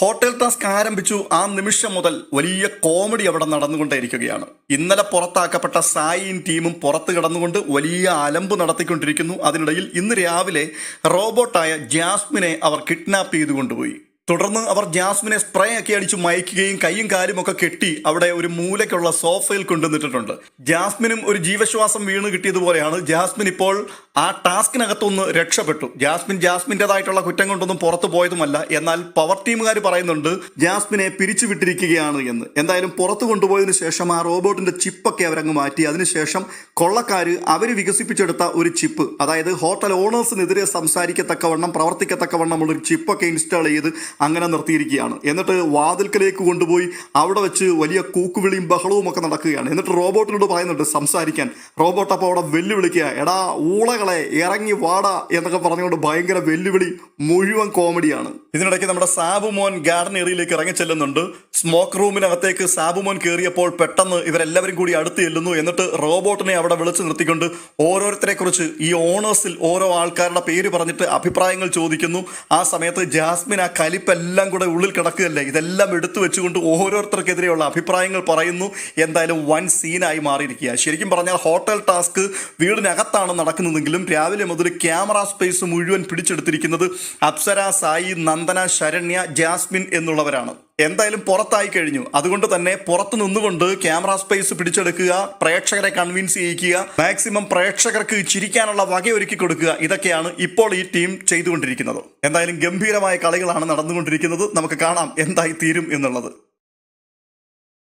Hotel task ആരംഭിച്ചു ആ നിമിഷം മുതൽ വലിയ കോമഡി അവിടെ നടന്നുകൊണ്ടേയിരിക്കുകയാണ്. ഇന്നലെ പുറത്താക്കപ്പെട്ട സായിയും ടീമും പുറത്ത് കിടന്നുകൊണ്ട് വലിയ അലമ്പ് നടത്തിക്കൊണ്ടിരിക്കുന്നു. അതിനിടയിൽ ഇന്ന് രാവിലെ റോബോട്ടായ ജാസ്മിനെ അവർ കിഡ്നാപ്പ് ചെയ്തു കൊണ്ടുപോയി. തുടർന്ന് അവർ ജാസ്മിനെ സ്പ്രേ ഒക്കെ അടിച്ച് മയക്കുകയും കൈയും കാലും ഒക്കെ കെട്ടി അവിടെ ഒരു മൂലയ്ക്കുള്ള സോഫയിൽ കൊണ്ടുവന്നിട്ടുണ്ട് ജാസ്മിനും ഒരു ജീവശ്വാസം വീണ് കിട്ടിയതുപോലെയാണ്. ജാസ്മിൻ ഇപ്പോൾ ആ ടാസ്കിനകത്തൊന്ന് രക്ഷപ്പെട്ടു. ജാസ്മിൻ ജാസ്മിന്റെതായിട്ടുള്ള കുറ്റം കൊണ്ടൊന്നും പുറത്തു പോയതുമല്ല. എന്നാൽ പവർ ടീമുകാർ പറയുന്നുണ്ട് ജാസ്മിനെ പിരിച്ചുവിട്ടിരിക്കുകയാണ് എന്ന്. എന്തായാലും പുറത്തു കൊണ്ടുപോയതിനു ശേഷം ആ റോബോട്ടിന്റെ ചിപ്പൊക്കെ അവരങ്ങ് മാറ്റി. അതിനുശേഷം കൊള്ളക്കാർ അവർ വികസിപ്പിച്ചെടുത്ത ഒരു ചിപ്പ് അതായത് ഹോട്ടൽ ഓണേഴ്സിനെതിരെ സംസാരിക്കത്തക്കവണ്ണം പ്രവർത്തിക്കത്തക്കവണ്ണം ഒരു ചിപ്പൊക്കെ ഇൻസ്റ്റാൾ ചെയ്ത് അങ്ങനെ നിർത്തിയിരിക്കുകയാണ്. എന്നിട്ട് വാതിൽക്കലേക്ക് കൊണ്ടുപോയി അവിടെ വെച്ച് വലിയ കൂക്കുവിളിയും ബഹളവും ഒക്കെ നടക്കുകയാണ്. എന്നിട്ട് റോബോട്ടിനോട് പറയുന്നുണ്ട് സംസാരിക്കാൻ. റോബോട്ട് അപ്പോൾ അവിടെ വെല്ലുവിളിക്കുക എടാ ഊളകളെ ഇറങ്ങി വാടാ എന്നൊക്കെ പറഞ്ഞുകൊണ്ട് ഭയങ്കര വെല്ലുവിളി മുഴുവൻ കോമഡിയാണ് ഇതിനിടയ്ക്ക് നമ്മുടെ സാബുമോൻ ഗാർഡൻ ഏരിയയിലേക്ക് ഇറങ്ങി ചെല്ലുന്നുണ്ട്. സ്മോക്ക് റൂമിനകത്തേക്ക് സാബുമോൻ കയറിയപ്പോൾ പെട്ടെന്ന് ഇവരെല്ലാവരും കൂടി അടുത്ത് ചെല്ലുന്നു. എന്നിട്ട് റോബോട്ടിനെ അവിടെ വിളിച്ചു നിർത്തിക്കൊണ്ട് ഓരോരുത്തരെ കുറിച്ച് ഈ ഓണേഴ്സിൽ ഓരോ ആൾക്കാരുടെ പേര് പറഞ്ഞിട്ട് അഭിപ്രായങ്ങൾ ചോദിക്കുന്നു. ആ സമയത്ത് ജാസ്മിൻ ആ കലിപ്പെല്ലാം കൂടെ ഉള്ളിൽ കിടക്കുകയല്ലേ? ഇതെല്ലാം എടുത്തു വെച്ചുകൊണ്ട് ഓരോരുത്തർക്കെതിരെയുള്ള അഭിപ്രായങ്ങൾ പറയുന്നു. എന്തായാലും വൻ സീനായി മാറിയിരിക്കുക ശരിക്കും പറഞ്ഞാൽ ഹോട്ടൽ ടാസ്ക് വീടിനകത്താണ് നടക്കുന്നതെങ്കിലും രാവിലെ മുതൽ ക്യാമറ സ്പേസ് മുഴുവൻ പിടിച്ചെടുത്തിരിക്കുന്നത് അപ്സര സായി നന്ദന ശരണ്യ ജാസ്മിൻ എന്നുള്ളവരാണ്. എന്തായാലും പുറത്തായി കഴിഞ്ഞു. അതുകൊണ്ട് തന്നെ പുറത്തു നിന്നുകൊണ്ട് ക്യാമറ സ്പേസ് പിടിച്ചെടുക്കുക പ്രേക്ഷകരെ കൺവിൻസ് ചെയ്യിക്കുക മാക്സിമം പ്രേക്ഷകർക്ക് ചിരിക്കാനുള്ള വകയൊരുക്കി കൊടുക്കുക ഇതൊക്കെയാണ് ഇപ്പോൾ ഈ ടീം ചെയ്തുകൊണ്ടിരിക്കുന്നത്. എന്തായാലും ഗംഭീരമായ കളികളാണ് നടന്നുകൊണ്ടിരിക്കുന്നത്. നമുക്ക് കാണാം എന്തായി തീരും എന്നുള്ളത്.